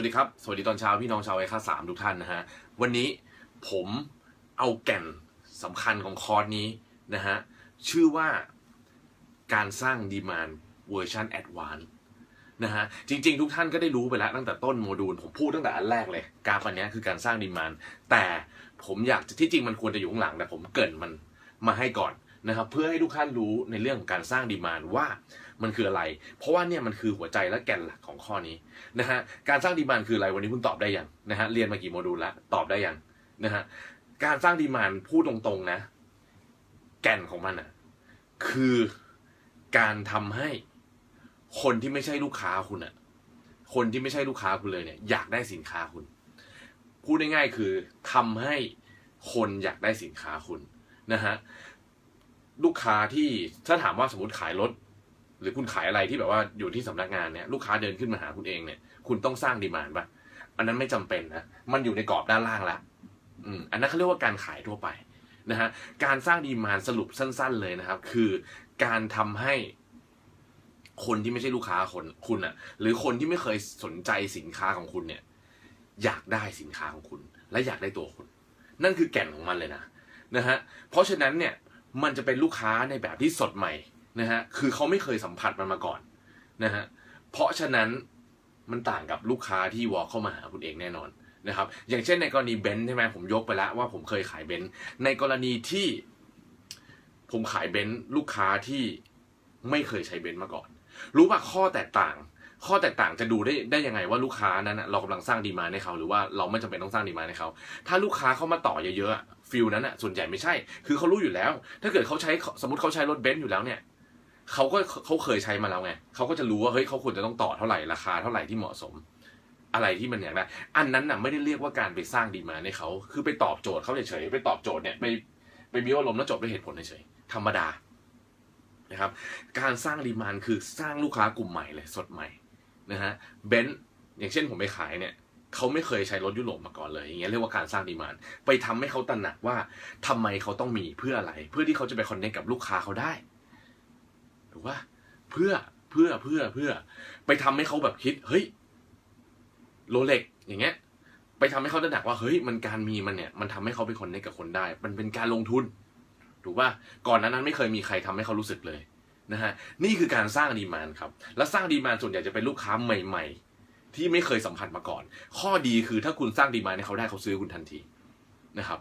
วัสดีครับ สวัสดีตอนเช้าพี่น้องชาวไอค่าสามทุกท่านนะฮะ วันนี้ผมเอาแก่นสำคัญของคอร์สนี้นะฮะ ชื่อว่าการสร้างดีมานเวอร์ชันแอดวานนะฮะ จริงๆ ทุกท่านก็ได้รู้ไปแล้วตั้งแต่ต้นโมดูล ผมพูดตั้งแต่อันแรกเลยกราฟอันนี้ยคือการสร้างดีมานแต่ผมอยากที่จริงมันควรจะอยู่ข้างหลังแต่ผมเกินมันมาให้ก่อน นะครับเพื่อให้ทุกท่านรู้ในเรื่องของการสร้างดีมานว่ามันคืออะไร เพราะว่าเนี่ยมันคือหัวใจและแก่นหลักของข้อนี้นะฮะการสร้างดีมานคืออะไรวันนี้คุณตอบได้ยังนะฮะเรียนมากี่โมดูลแล้วตอบได้ยังนะฮะการสร้างดีมานพูดตรงๆนะ แก่นของมันอะคือการทำให้คนที่ไม่ใช่ลูกค้าคุณอะคนที่ไม่ใช่ลูกค้าคุณเลยเนี่ยอยากได้สินค้าคุณ พูดง่ายๆคือทำให้คนอยากได้สินค้าคุณนะฮะ ลูกค้าที่ถ้าถามว่าสมมติขายรถ หรือคุณขายอะไรที่แบบว่าอยู่ที่สำนักงานเนี่ยลูกค้าเดินขึ้นมาหาคุณเองเนี่ย คุณต้องสร้างดีมานด์ป่ะอันนั้นไม่จำเป็นนะมันอยู่ในกรอบด้านล่างล้วอืมอันนั้นเขาเรียกว่าการขายทั่วไปนะฮะการสร้างดีมานด์สรุปสั้น ๆ เลยนะครับ คือการทำให้คนที่ไม่ใช่ลูกค้าคนคุณอะหรือคนที่ไม่เคยสนใจสินค้าของคุณเนี่ย อยากได้สินค้าของคุณ และอยากได้ตัวคุณ นั่นคือแก่นของมันเลยนะนะฮะเพราะฉะนั้นเนี่ย มันจะเป็นลูกค้าในแบบที่สดใหม่นะฮะคือเขาไม่เคยสัมผัสมันมาก่อนนะฮะเพราะฉะนั้นมันต่างกับลูกค้าที่วอลเข้ามาหาคุณเองแน่นอนนะครับ อย่างเช่นในกรณีเบนซ์ใช่ไหมผมยกไปแล้วว่าผมเคยขายเบนซ์ในกรณีที่ ผมขายเบนซ์ลูกค้าที่ไม่เคยใช้เบนซ์มาก่อน รู้ป่ะข้อแตกต่าง ข้อแตกต่างจะดูได้ได้ยังไงว่าลูกค้านั้นเรากำลังสร้างดีมาให้เขา หรือว่าเราไม่จำเป็นต้องสร้างดีมาให้เขา ถ้าลูกค้าเข้ามาต่อเยอะๆ ฟิลนั้นอะส่วนใหญ่ไม่ใช่ คือเขารู้อยู่แล้ว ถ้าเกิดเขาใช้สมมติเขาใช้รถเบนซ์อยู่แล้วเนี่ยเขาก็เขาเคยใช้มาแล้วไงเขาก็จะรู้ว่าเฮ้ยเขาควรจะต้องต่อเท่าไหร่ราคาเท่าไหร่ที่เหมาะสม อะไรที่มันอยากได้อันนั้นน่ะไม่ได้เรียกว่าการไปสร้างดีมาให้เขาคือไปตอบโจทย์เขาเฉยๆไปตอบโจทย์เนี่ยไปไปมีอารมณ์แล้วจบด้วยเหตุผลเฉยๆธรรมดานะครับการสร้างดีมานคือสร้างลูกค้ากลุ่มใหม่เลยสดใหม่นะฮะเบนซ์อย่างเช่นผมไปขายเนี่ย เขาไม่เคยใช้รถยุโรปมาก่อนเลยอย่างเงี้ยเรียกว่าการสร้างดีมานไปทำให้เขาตระหนักว่าทำไมเขาต้องมีเพื่ออะไร เพื่อที่เขาจะไปคอนเนคกับลูกค้าเขาได้ถูกป่ะเพื่อเพื่อเพื่อเพื่อ ไปทำให้เขาแบบคิด เฮ้ยโรเล็กอย่างเงี้ย ไปทำให้เขาตระหนักว่าเฮ้ยมันการมีมันเนี่ย มันทำให้เขาไปคอนเนคกับคนได้ มันเป็นการลงทุน ถูกป่ะก่อนหนานั้นไม่เคยมีใครทำให้เขารู้สึกเลยนะฮะนี่คือการสร้างดีมานครับ และสร้างดีมานส่วนใหญ่จะเป็นลูกค้าใหม่ ๆ ที่ไม่เคยสัมผัสมาก่อน ข้อดีคือถ้าคุณสร้างดีมาให้เขาได้เขาซื้อคุณทันทีนะครับ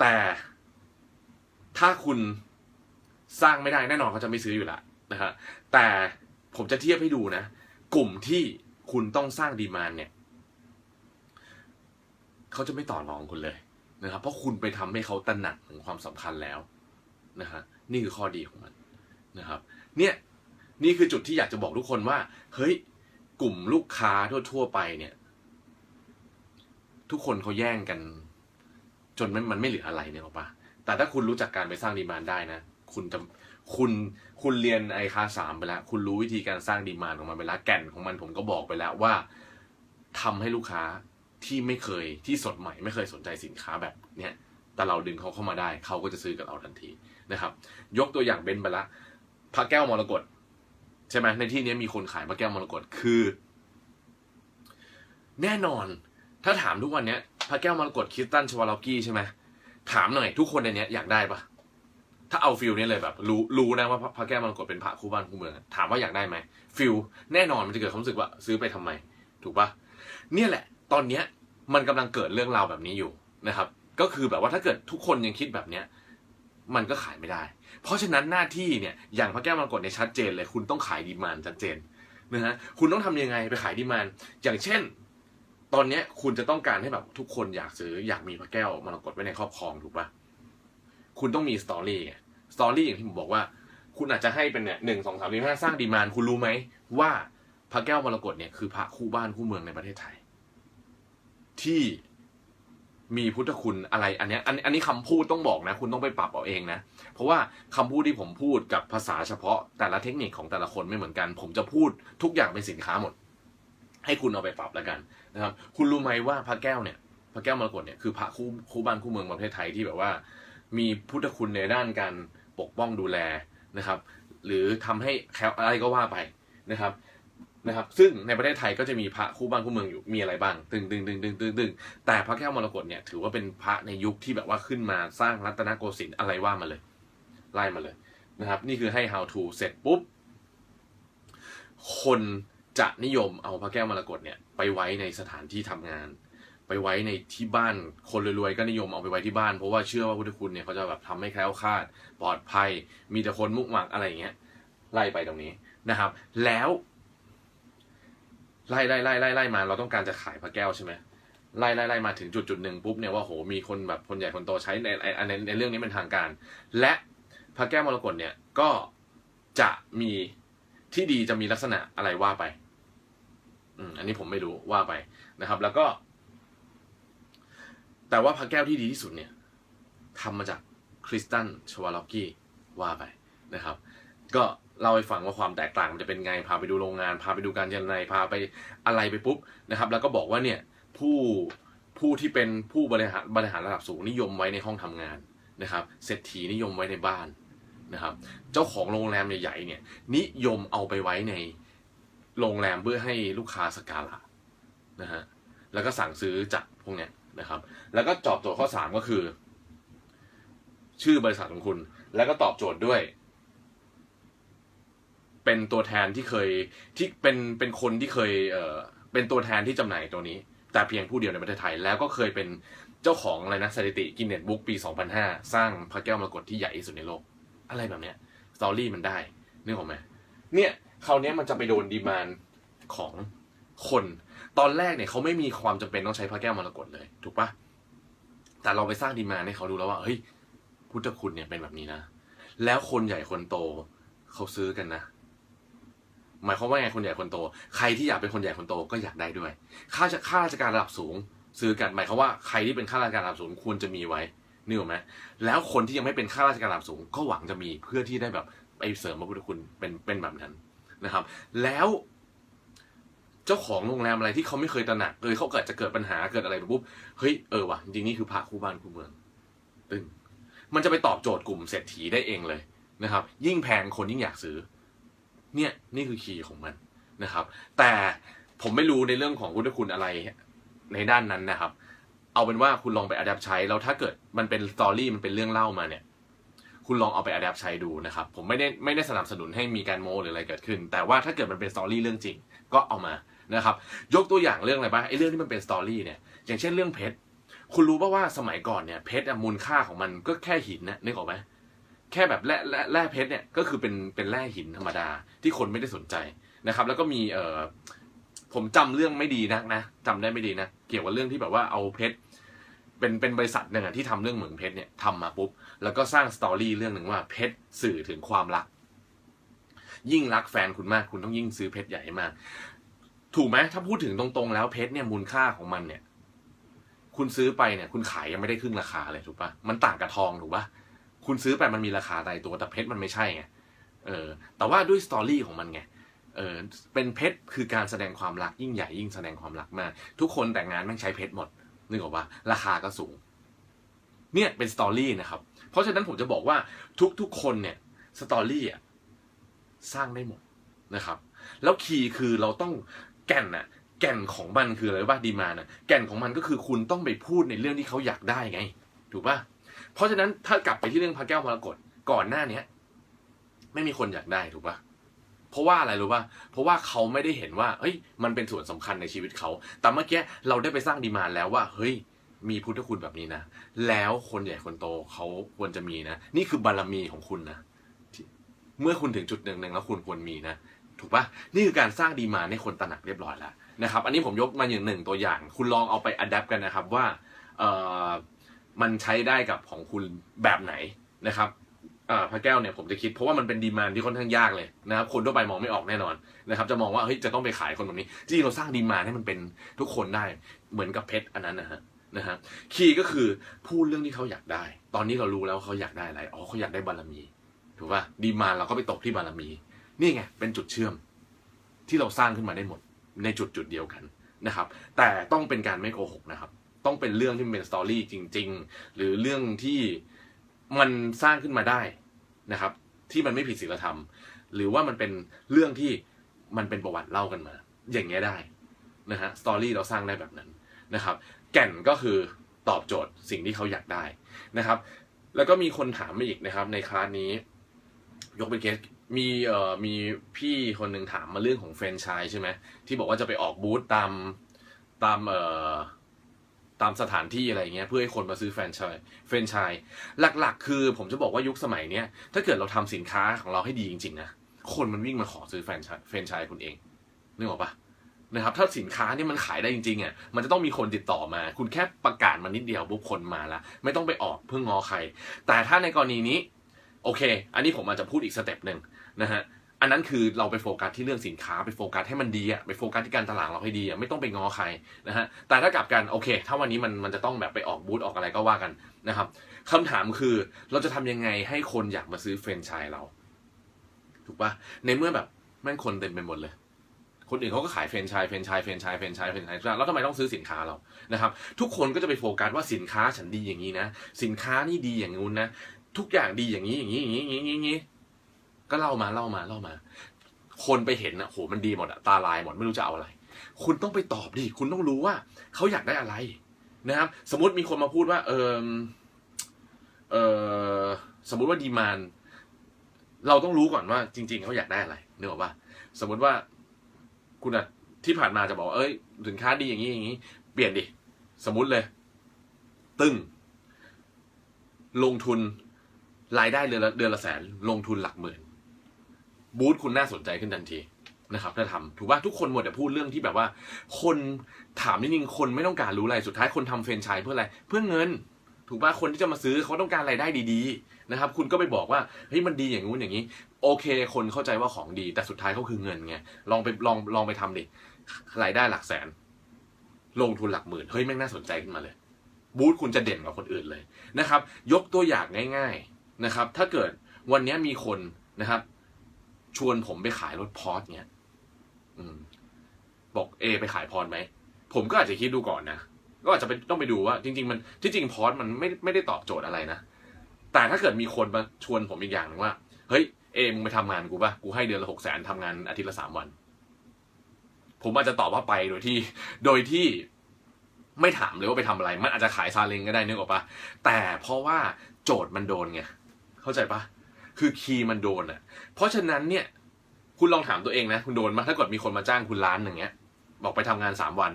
แต่ถ้าคุณสร้างไม่ได้แน่นอนเขาจะไม่ซื้ออยู่ล้วนะฮะแต่ผมจะเทียบให้ดูนะ กลุ่มที่คุณต้องสร้างดีมานเนี่ยเขาจะไม่ต่อรองคุณเลยนะครับ เพราะคุณไปทำให้เขาตระหนักถึงความสำคัญแล้วนะฮะนี่คือข้อดีของมันนะครับ เนี่ยนี่คือจุดที่อยากจะบอกทุกคนว่า เฮ้ย กลุ่มลูกค้าทั่ว ๆ ไปเนี่ย ทุกคนเขาแย่งกัน จนมันมันไม่เหลืออะไรเนี่ยหรอปะแต่ถ้าคุณรู้จักการไปสร้างดีมานได้นะ คุณจะคุณคุณเรียนไอคาสามไปแล้ว คุณรู้วิธีการสร้างดีมานของมันไปแล้วแก่นของมันผมก็บอกไปแล้วว่าทำให้ลูกค้าที่ไม่เคยที่สดใหม่ ไม่เคยสนใจสินค้าแบบเนี้ยแต่เราดึงเขาเข้ามาได้ เขาก็จะซื้อกับเราทันทีนะครับ ยกตัวอย่างเบนไปละพระแก้วมรกต ใช่ไหมในที่นี้มีคนขายพระแก้วมรกตคือ แน่นอน ถ้าถามทุกวันเนี้ยพระแก้วมรกตคิสตันชวาลอกี้ใช่ไหมถามหน่อยทุกคนในเนี้ยอยากได้ปะถ้าเอาฟิลนี้เลยแบบ รู้รู้นะว่าพระแก้วมรกตเป็นพระคู่บ้านคู่เมืองถามว่าอยากได้ไหมฟิลแน่นอนมันจะเกิดความรู้สึกว่าซื้อไปทำไม ถูกปะเนี่ยแหละ ตอนเนี้ยมันกำลังเกิดเรื่องราวแบบนี้อยู่นะครับ ก็คือแบบว่าถ้าเกิดทุกคนยังคิดแบบเนี้ย มันก็ขายไม่ได้ เพราะฉะนั้นหน้าที่เนี่ยอย่างพระแก้วมรกตเนี่ยชัดเจนเลย คุณต้องขายดีมานชัดเจนนะฮะคุณต้องทำยังไงไปขายดีมานอย่างเช่น ตอนเนี้ยคุณจะต้องการให้แบบทุกคนอยากซื้ออยากมีพระแก้วมรกตไว้ในครอบครองถูกปะคุณต้องมีสตอรี่ไงสตอรี่อย่างที่ผมบอกว่า คุณอาจจะให้เป็นเนี่ยหนึ่งสองสามสี่ห้าสร้างดีมานคุณรู้ไหมว่าพระแก้วมรกตเนี่ยคือพระคู่บ้านคู่เมืองในประเทศไทย ที่มีพุทธคุณอะไรอันเนี้ยอันอันนี้คำพูดต้องบอกนะ คุณต้องไปปรับเอาเองนะ เพราะว่าคำพูดที่ผมพูดกับภาษาเฉพาะแต่ละเทคนิคของแต่ละคนไม่เหมือนกัน ผมจะพูดทุกอย่างเป็นสินค้าหมด ให้คุณเอาไปปรับแล้วกันนะครับ คุณรู้ไหมว่าพระแก้วเนี่ย พระแก้วมรกตเนี่ยคือพระคู่คู่บ้านคู่เมืองประเทศไทยที่แบบว่า มีพุทธคุณในด้านการปกป้องดูแลนะครับ หรือทำให้แคลอะไรก็ว่าไปนะครับนะครับ ซึ่งในประเทศไทยก็จะมีพระคู่บ้านคู่เมืองอยู่ มีอะไรบ้าง ตึงตึงตึงตึงตึงตึงแต่พระแก้วมรกตเนี่ยถือว่าเป็นพระในยุคที่แบบว่าขึ้นมาสร้างรัตนโกสินทร์อะไรว่ามาเลย ไล่มาเลยนะครับ นี่คือให้ how to เสร็จปุ๊บ คนจะนิยมเอาพระแก้วมรกตเนี่ยไปไว้ในสถานที่ทำงาน ไปไว้ในที่บ้านคนรวยๆก็นิยมเอาไปไว้ที่บ้าน เพราะว่าเชื่อว่าพุทธคุณเนี่ยเขาจะแบบทำให้แคล้วคลาด ปลอดภัย มีแต่คนมุกหมักอะไรอย่างเงี้ยไล่ไปตรงนี้นะครับ แล้วไล่ไล่ไล่ไล่ไล่มา เราต้องการจะขายพระแก้วใช่ไหมไล่ไล่ไล่มาถึงจุดจุดหนึ่งปุ๊บเนี่ยว่าโหมีคนแบบคนใหญ่คนโตใช้ในในในเรื่องนี้เป็นทางการ และ พระแก้วมรกตเนี่ยก็จะมีที่ดีจะมีลักษณะอะไรว่าไป อืมอันนี้ผมไม่รู้ว่าไปนะครับ แล้วก็ แต่ว่าพระแก้วที่ดีที่สุดเนี่ยทำมาจากคริสตันชวาล็อกกี้ว่าไปนะครับ ก็เล่าให้ฟังว่าความแตกต่างมันจะเป็นไง พาไปดูโรงงาน พาไปดูการเจริญพาไปอะไรไปปุ๊บนะครับ แล้วก็บอกว่าเนี่ยผู้ผู้ที่เป็นผู้บริหารบริหารระดับสูงนิยมไว้ในห้องทำงานนะครับเศรษฐีนิยมไว้ในบ้าน นะครับ เจ้าของโรงแรมใหญ่ๆเนี่ย นิยมเอาไปไว้ในโรงแรมเพื่อให้ลูกค้าสการะนะฮะแล้วก็สั่งซื้อจากพวกเนี้ยนะครับ แล้วก็ตอบโจทย์ข้อสามก็คือ ชื่อบริษัทของคุณ แล้วก็ตอบโจทย์ด้วย เป็นตัวแทนที่เคยที่เป็นเป็นคนที่เคยเอ่อเป็นตัวแทนที่จำหน่ายตัวนี้ แต่เพียงผู้เดียวในประเทศไทย แล้วก็เคยเป็นเจ้าของอะไรนะสถิติกินเน็ตบุ๊กปี 2005 สร้างพระแก้วมรกตที่ใหญ่ที่สุดในโลก อะไรแบบเนี้ยสตอรี่มันได้นึกออกไหมเนี่ยคราวนี้มันจะไปโดนดีมานของคน ตอนแรกเนี่ยเขาไม่มีความจำเป็นต้องใช้พระแก้วมรกตเลย ถูกปะแต่เราไปสร้างดีมานให้เขาดูแล้วว่าเฮ้ยพุทธคุณเนี่ยเป็นแบบนี้นะ แล้วคนใหญ่คนโตเขาซื้อกันนะ หมายความว่าไงคนใหญ่คนโต ใครที่อยากเป็นคนใหญ่คนโตก็อยากได้ด้วยข้าราชข้าราชการระดับสูง ซื้อกันหมายความว่าใครที่เป็นข้าราชการระดับสูงควรจะมีไว้ นึกออกไหมแล้วคนที่ยังไม่เป็นข้าราชการระดับสูง ก็หวังจะมีเพื่อที่ได้แบบไปเสริมพระพุทธคุณเป็นเป็นแบบนั้นนะครับ แล้วเจ้าของโรงแรมอะไรที่เขาไม่เคยตระหนักเลยเขาเกิดจะเกิดปัญหาเกิดอะไรไปปุ๊บเฮ้ยเออว่ะจริงนี่คือพระคู่บ้านคู่เมืองตึงมันจะไปตอบโจทย์กลุ่มเศรษฐีได้เองเลยนะครับ ยิ่งแพงคนยิ่งอยากซื้อ เนี่ยนี่คือคีย์ของมันนะครับ แต่ผมไม่รู้ในเรื่องของพุทธคุณอะไรในด้านนั้นนะครับ เอาเป็นว่าคุณลองไปอัดแอปใช้ แล้วถ้าเกิดมันเป็นสตอรี่มันเป็นเรื่องเล่ามาเนี่ย คุณลองเอาไปอัดแอปใช้ดูนะครับ ผมไม่ได้ไม่ได้สนับสนุนให้มีการโมหรืออะไรเกิดขึ้น แต่ว่าถ้าเกิดมันเป็นสตอรี่เรื่องจริง ก็เอามานะครับ ยกตัวอย่างเรื่องอะไรบ้างไอ้เรื่องที่มันเป็นสตอรี่เนี่ย อย่างเช่นเรื่องเพชร คุณรู้ป่าว่าสมัยก่อนเนี่ยเพชรอะมูลค่าของมันก็แค่หินนะนึกออกไหมแค่แบบแร่แร่แร่เพชรเนี่ยก็คือเป็นเป็นแร่หินธรรมดาที่คนไม่ได้สนใจนะครับ แล้วก็มีเอ่อผมจำเรื่องไม่ดีนักนะจำได้ไม่ดีนะเกี่ยวกับเรื่องที่แบบว่าเอาเพชร เป็นเป็นบริษัทหนึ่งอะที่ทำเรื่องเหมืองเพชรเนี่ยทำมาปุ๊บ แล้วก็สร้างสตอรี่เรื่องหนึ่งว่าเพชรสื่อถึงความรัก ยิ่งรักแฟนคุณมากคุณต้องยิ่งซื้อเพชรใหญ่ให้มาก ถูกไหมถ้าพูดถึงตรงๆ แล้วเพชรเนี่ยมูลค่าของมันเนี่ย คุณซื้อไปเนี่ย คุณขายยังไม่ได้ครึ่งราคาเลยถูกปะมันต่างกับทองถูกปะคุณซื้อไปมันมีราคาตายตัวแต่เพชรมันไม่ใช่ไงเออ แต่ว่าด้วยสตอรี่ของมันไงเออเป็นเพชรคือการแสดงความรักยิ่งใหญ่ยิ่งแสดงความรักมาก ทุกคนแต่งงานแม่งใช้เพชรหมด นึกออกปะราคาก็สูง เนี่ยเป็นสตอรี่นะครับ เพราะฉะนั้นผมจะบอกว่าทุกๆคนเนี่ยสตอรี่อะสร้างได้หมดนะครับ แล้วคีย์คือเราต้องแก่นน่ะแก่นของมันคืออะไรว่าดีมานะแก่นของมันก็คือคุณต้องไปพูดในเรื่องที่เขาอยากได้ไง ถูกป่ะเพราะฉะนั้นถ้ากลับไปที่เรื่องพระแก้วมรกตก่อนหน้าเนี้ย ไม่มีคนอยากได้ถูกป่ะ เพราะว่าอะไรรู้ป่ะ เพราะว่าเขาไม่ได้เห็นว่า เฮ้ย มันเป็นส่วนสำคัญในชีวิตเขา แต่เมื่อกี้เราได้ไปสร้างดีมานแล้วว่า เฮ้ย มีพุทธคุณแบบนี้นะ แล้วคนใหญ่คนโตเขาควรจะมีนะ นี่คือบารมีของคุณนะ เมื่อคุณถึงจุดหนึ่งหนึ่งแล้วคุณควรมีนะ ถูกปะนี่คือการสร้างดีมานให้คนตระหนักเรียบร้อยแล้วนะครับ อันนี้ผมยกมาอย่างหนึ่งตัวอย่าง คุณลองเอาไปอัดแอปกันนะครับว่า เออมันใช้ได้กับของคุณแบบไหนนะครับ อ่าพระแก้วเนี่ยผมจะคิดเพราะว่ามันเป็นดีมานที่ค่อนข้างยากเลยนะครับคนทั่วไปมองไม่ออกแน่นอนนะครับจะมองว่าเฮ้ยจะต้องไปขายคนแบบนี้จริงเราสร้างดีมานให้มันเป็นทุกคนได้เหมือนกับเพชรอันนั้นนะฮะนะฮะคีย์ก็คือพูดเรื่องที่เขาอยากได้ ตอนนี้เรารู้แล้วเขาอยากได้อะไรอ๋อเขาอยากได้บารมีถูกป่ะดีมานเราก็ไปตกที่บารมี นี่ไงเป็นจุดเชื่อม ที่เราสร้างขึ้นมาได้หมดในจุดจุดเดียวกันนะครับ แต่ต้องเป็นการไม่โกหกนะครับ ต้องเป็นเรื่องที่เป็นสตอรี่จริง ๆ หรือเรื่องที่ มันสร้างขึ้นมาได้นะครับ ที่มันไม่ผิดศีลธรรม หรือว่ามันเป็นเรื่องที่มันเป็นประวัติเล่ากันมา อย่างเงี้ยได้นะฮะสตอรี่เราสร้างได้แบบนั้นนะครับ แก่นก็คือตอบโจทย์สิ่งที่เขาอยากได้นะครับ แล้วก็มีคนถามมาอีกนะครับ ในคลาสนี้ ยกเป็นเคสมีเอ่อมีพี่คนหนึ่งถามมาเรื่องของแฟรนไชส์ใช่ไหมที่บอกว่าจะไปออกบูธตามตามเอ่อ ตามสถานที่อะไรเงี้ยเพื่อให้คนมาซื้อแฟรนไชส์แฟรนไชส์หลักๆ คือผมจะบอกว่ายุคสมัยเนี้ยถ้าเกิดเราทำสินค้าของเราให้ดีจริงๆนะคนมันวิ่งมาขอซื้อแฟรนไชส์แฟรนไชส์คุณเองนึกออกปะนะครับถ้าสินค้านี่มันขายได้จริงๆอะมันจะต้องมีคนติดต่อมา คุณแค่ประกาศมานิดเดียวปุ๊บคนมาละไม่ต้องไปออกเพื่องอใคร แต่ถ้าในกรณีนี้ โอเค อันนี้ผมอาจจะพูดอีกสเต็ปหนึ่งนะฮะ อันนั้นคือเราไปโฟกัสที่เรื่องสินค้าไปโฟกัสให้มันดีอะไปโฟกัสที่การตลาดเราให้ดีอะไม่ต้องไปงอใครนะฮะแต่ถ้ากลับกันโอเค ถ้าวันนี้มันมันจะต้องแบบไปออกบูธออกอะไรก็ว่ากันนะครับคำถามคือเราจะทำยังไงให้คนอยากมาซื้อแฟรนไชส์เรา ถูกปะในเมื่อแบบแม่งคนเต็มไปหมดเลย คนอื่นเขาก็ขายแฟรนไชส์แฟรนไชส์แฟรนไชส์แฟรนไชส์แฟรนไชส์แล้วทำไมต้องซื้อสินค้าเรานะครับ ทุกคนก็จะไปโฟกัสว่าสินค้าฉันดีอย่างนี้นะ สินค้านี่ดีอย่างงู้นนะทุกอย่างดีอย่างนี้อย่างนี้อย่างนี้อย่างนี้อย่างนี้ ก็เล่ามาเล่ามาเล่ามา คนไปเห็นอะโหมันดีหมดอะตาลายหมดไม่รู้จะเอาอะไร คุณต้องไปตอบดิคุณต้องรู้ว่าเขาอยากได้อะไร นะครับ สมมติมีคนมาพูดว่า เออเออสมมุติว่าดีมานเราต้องรู้ก่อนว่า จริง ๆเขาอยากได้อะไรเนึกออกปะสมมติว่า คุณอะที่ผ่านมาจะบอกว่าเอ้ยสินค้าดีอย่างนี้อย่างนี้ เปลี่ยนดิสมมุติเลย ตึ้งลงทุนรายได้เดือนละเดือนละแสน ลงทุนหลักหมื่น บูธคุณน่าสนใจขึ้นทันทีนะครับถ้าทำถูกป่ะทุกคนหมดแต่พูดเรื่องที่แบบว่า คนถามนิดนึงคนไม่ต้องการรู้อะไรสุดท้ายคนทำเฟรนไชส์เพื่ออะไรเพื่อเงิน ถูกป่ะคนที่จะมาซื้อเขาต้องการรายได้ดีๆนะครับ คุณก็ไปบอกว่าเฮ้ยมันดีอย่างงู้นอย่างนี้ โอเค คนเข้าใจว่าของดีแต่สุดท้ายเขาคือเงินไงลองไปลองลองไปทำดิรายได้หลักแสน ลงทุนหลักหมื่นเฮ้ยแม่งน่าสนใจขึ้นมาเลย บูธคุณจะเด่นกว่าคนอื่นเลยนะครับ ยกตัวอย่างง่าย ๆนะครับ ถ้าเกิดวันนี้มีคนนะครับ ชวนผมไปขายรถพอร์ตเนี้ยบอกเอไปขายพอร์ตไหม ผมก็อาจจะคิดดูก่อนนะ ก็อาจจะไปต้องไปดูว่า จริง ๆ มันที่จริงพอร์ตมันไม่ไม่ได้ตอบโจทย์อะไรนะ แต่ถ้าเกิดมีคนมาชวนผมอีกอย่างหนึ่งว่า เฮ้ยเอมึงไปทำงานกูป่ะกูให้เดือนละหกแสนทำงานอาทิตย์ละสามวัน ผมอาจจะตอบว่าไปโดยที่ โดยที่ไม่ถามเลยว่าไปทำอะไร มันอาจจะขายซาเล้งก็ได้นึกออกปะแต่เพราะว่าโจทย์มันโดนไง เข้าใจปะ คือคีย์มันโดนอะ เพราะฉะนั้นเนี่ย คุณลองถามตัวเองนะ คุณโดนมาถ้าเกิดมีคนมาจ้างคุณล้านหนึ่งเงี้ย บอกไปทำงานสามวัน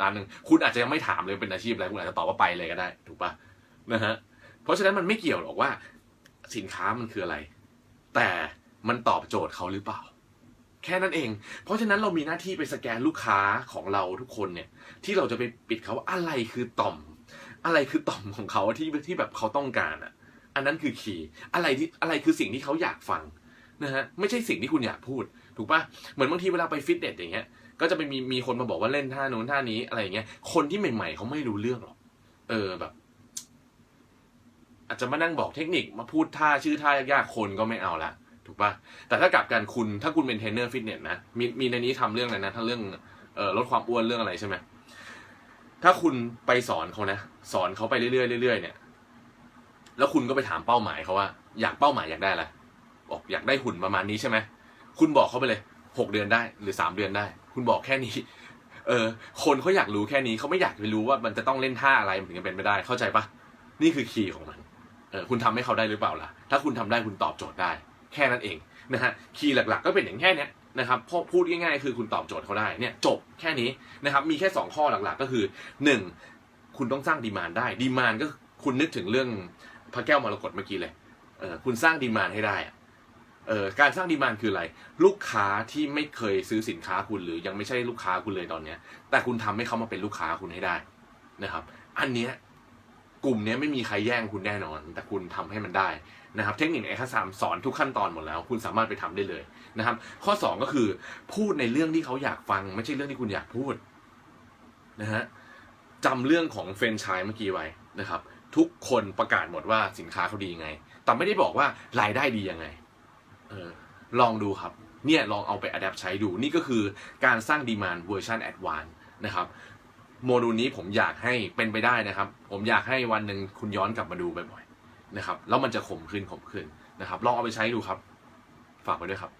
ล้านหนึ่งคุณอาจจะยังไม่ถามเลยเป็นอาชีพอะไรคุณอาจจะตอบว่าไปเลยก็ได้ ถูกปะนะฮะเพราะฉะนั้นมันไม่เกี่ยวหรอกว่า สินค้ามันคืออะไร แต่มันตอบโจทย์เขาหรือเปล่า แค่นั้นเอง เพราะฉะนั้นเรามีหน้าที่ไปสแกนลูกค้าของเราทุกคนเนี่ย ที่เราจะไปปิดเขาว่าอะไรคือต่อม อะไรคือต่อมของเขาที่ที่แบบเขาต้องการอะ อันนั้นคือคีย์อะไรที่อะไรคือสิ่งที่เขาอยากฟังนะฮะไม่ใช่สิ่งที่คุณอยากพูด ถูกปะเหมือนบางทีเวลาไปฟิตเนสอย่างเงี้ย ก็จะไปมีมีคนมาบอกว่าเล่นท่านู้นท่านี้อะไรอย่างเงี้ยคนที่ใหม่ๆเขาไม่รู้เรื่องหรอกเออแบบ อาจจะมานั่งบอกเทคนิคมาพูดท่าชื่อท่ายากๆคนก็ไม่เอาละถูกปะแต่ถ้ากลับกันคุณถ้าคุณเป็นเทรนเนอร์ฟิตเนสนะมีมีในนี้ทำเรื่องอะไรนะทั้งเรื่องเอ่อลดความอ้วนเรื่องอะไรใช่ไหมถ้าคุณไปสอนเขานะ สอนเขาไปเรื่อยๆเรื่อยๆเนี่ย แล้วคุณก็ไปถามเป้าหมายเขาว่า อยากเป้าหมายอยากได้อะไรบอกอยากได้หุ่นประมาณนี้ใช่ไหมคุณบอกเขาไปเลยหกเดือนได้หรือสามเดือนได้ คุณบอกแค่นี้ เออ คนเขาอยากรู้แค่นี้เขาไม่อยากไปรู้ว่ามันจะต้องเล่นท่าอะไรมันถึงจะเป็นไปได้ เข้าใจปะนี่คือคีย์ของมัน เออคุณทำให้เขาได้หรือเปล่าล่ะ ถ้าคุณทำได้คุณตอบโจทย์ได้ แค่นั้นเองนะฮะคีย์หลักๆ ก็เป็นอย่างแค่นี้นะครับพพูดง่ายๆคือคุณตอบโจทย์เขาได้เนี่ยจบแค่นี้นะครับมีแค่สองข้อหลักๆ ก็คือหนึ่งคุณต้องสร้างดีมานได้ดีมานก็คุณนึกถึงเรื่อง พระแก้วมรกตเมื่อกี้เลยเออคุณสร้างดีมานให้ได้เออการสร้างดีมานคืออะไร ลูกค้าที่ไม่เคยซื้อสินค้าคุณหรือยังไม่ใช่ลูกค้าคุณเลยตอนเนี้ย แต่คุณทำให้เขามาเป็นลูกค้าคุณให้ได้นะครับ อันเนี้ยกลุ่มเนี้ยไม่มีใครแย่งคุณแน่นอน แต่คุณทำให้มันได้นะครับ เทคนิคไอ้ข้อสามสอนทุกขั้นตอนหมดแล้ว คุณสามารถไปทำได้เลยนะครับ ข้อสองก็คือพูดในเรื่องที่เขาอยากฟัง ไม่ใช่เรื่องที่คุณอยากพูดนะฮะจำเรื่องของเฟรนไชส์เมื่อกี้ไว้นะครับ ทุกคนประกาศหมดว่าสินค้าเขาดียังไง แต่ไม่ได้บอกว่ารายได้ดียังไงเออลองดูครับ เนี่ยลองเอาไปอัดแอปใช้ดู นี่ก็คือการสร้างดีมานเวอร์ชันแอดวานนะครับโมดูลนี้ผมอยากให้เป็นไปได้นะครับ ผมอยากให้วันหนึ่งคุณย้อนกลับมาดูบ่อยๆนะครับ แล้วมันจะขมขึ้นขมขึ้นนะครับ ลองเอาไปใช้ดูครับ ฝากไว้ด้วยครับ